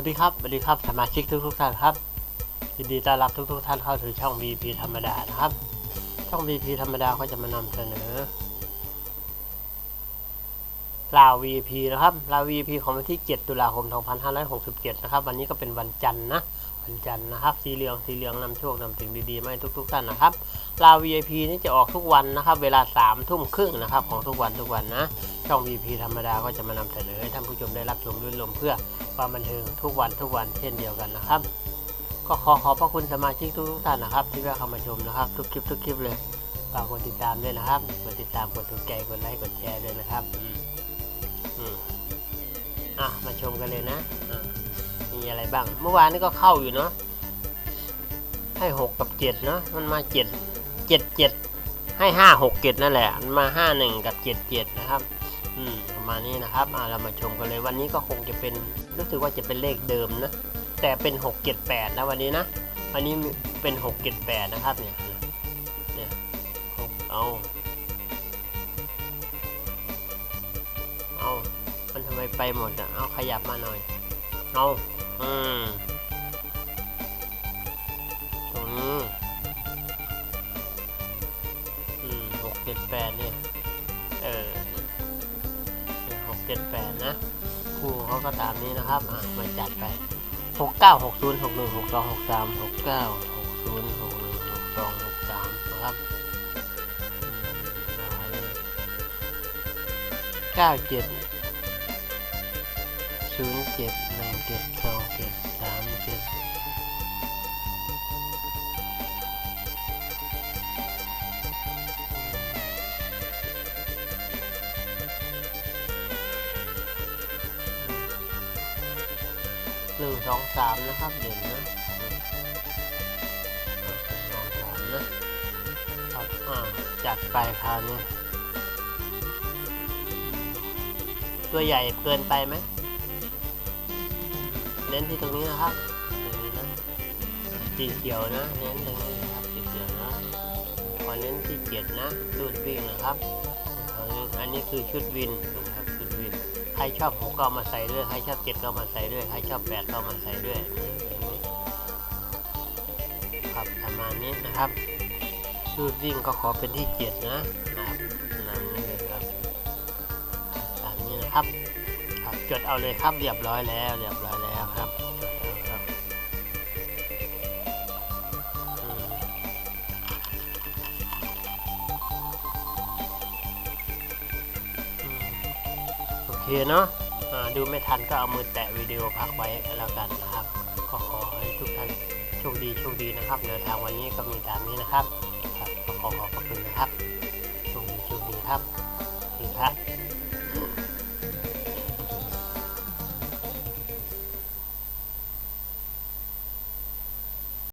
วัสดีครับสวัสดีครับสมาชิกทุกทุกท่านครับยินดีต้อนรับทุกทุกท่านเข้าสู่ช่อง VP ธรรมดานะครับ ช่อง VP ธรรมดาก็จะมานำเสนอ ลาว VP นะครับลาว VP ของวันที่ 7 ตุลาคม 2567 นะครับ วันนี้ก็เป็นวันจันทร์นะวันจันทร์นะครับ สีเหลืองสีเหลืองนำโชคนำสิ่งดีๆมาให้ทุกๆท่านนะครับลาว VIP นี่จะออกทุกวันนะครับ เวลา3ทุ่มครึ่งนะครับของทุกวันทุกวันนะ ช่อง VP ธรรมดาก็จะมานำเสนอให้ท่านผู้ชมได้รับชมด้วยลมเพื่อความบันเทิงทุกวันทุกวันเช่นเดียวกันนะครับ ก็ขอขอบพระคุณสมาชิกทุกๆท่านนะครับ ที่แวะเข้ามาชมนะครับ ทุกคลิปทุกคลิปเลยฝากกดติดตามด้วยนะครับกดติดตามกดถูกใจกดไลค์กดแชร์ด้วยนะครับืมอะมาชมกันเลยนะะมีอะไรบ้าง เมื่อวานนี้ก็เข้าอยู่เนาะให้หกกับเจ็ดเนาะมันมาเจ็ดเจ็ดเจ็ดให้ห้าหกเจ็ดนั่นแหละ มันมาห้าหนึ่งกับเจ็ดเจ็ดนะครับอืมประมาณนี้นะครับอ่าเรามาชมกันเลยวันนี้ก็คงจะเป็นรู้สึกว่าจะเป็นเลขเดิมนะแต่เป็นหกเจ็ดแปดนะวันนี้นะวันนี้เป็นหกเจ็ดแปดนะครับเนี่ยเนี่ยหกเอาเอา ไมไปหมดอะ เอาขยับมาหน่อย เอาอืมตรงนี้อืมหกเจ็ดแปดเนี่ย เออหกเจ็ดแปดนะครูเขาก็ตามนี้นะครับ อะ มาจัดไปหกเก้าหกศูนย์หกหนึ่งหกสองหกสามหกเก้าหกศูนย์หกหนึ่งหกสองหกสามนะครับเก้าเจ็ด ศูนย์เจ็ดหนึ่งเจ็ดสองเจ็ดสามเจ็ดหนึ่งสองสามนะครับเด่นนะอืมหนึ่งสองสามนะครับอ่าจัดไปคราวนี้ตัวใหญ่เกินไปไหม เน้นที่ตรงนี้นะครับตรงนี้นะสีเขียวนะ เน้นตรงนี้นะครับสีเขียวนะขอเน้นที่เจ็ดนะสูตรวิ่งนะครับ อันนี้คือชุดวินนะครับชุดวิน ใครชอบหกก็มาใส่ด้วย ใครชอบเจ็ดก็มาใส่ด้วย ใครชอบแปดก็มาใส่ด้วย ครับประมาณนี้นะครับสูตรวิ่งก็ขอเป็นที่เจ็ดนะครับตามนี้เลยครับตามนี้นะครับครับจดเอาเลยครับเรียบร้อยแล้วเรียบร้อยแล้ว เคเนาะอ่าดูไม่ทันก็เอามือแตะวิดีโอพักไว้แล้วกันนะครับขอขอให้ทุกท่านโชคดีโชคดีนะครับแนทางวันนี้ก็มีตามนี้นะครับ ขอขอบพระคุณนะครับโชคดีโชคดีครับ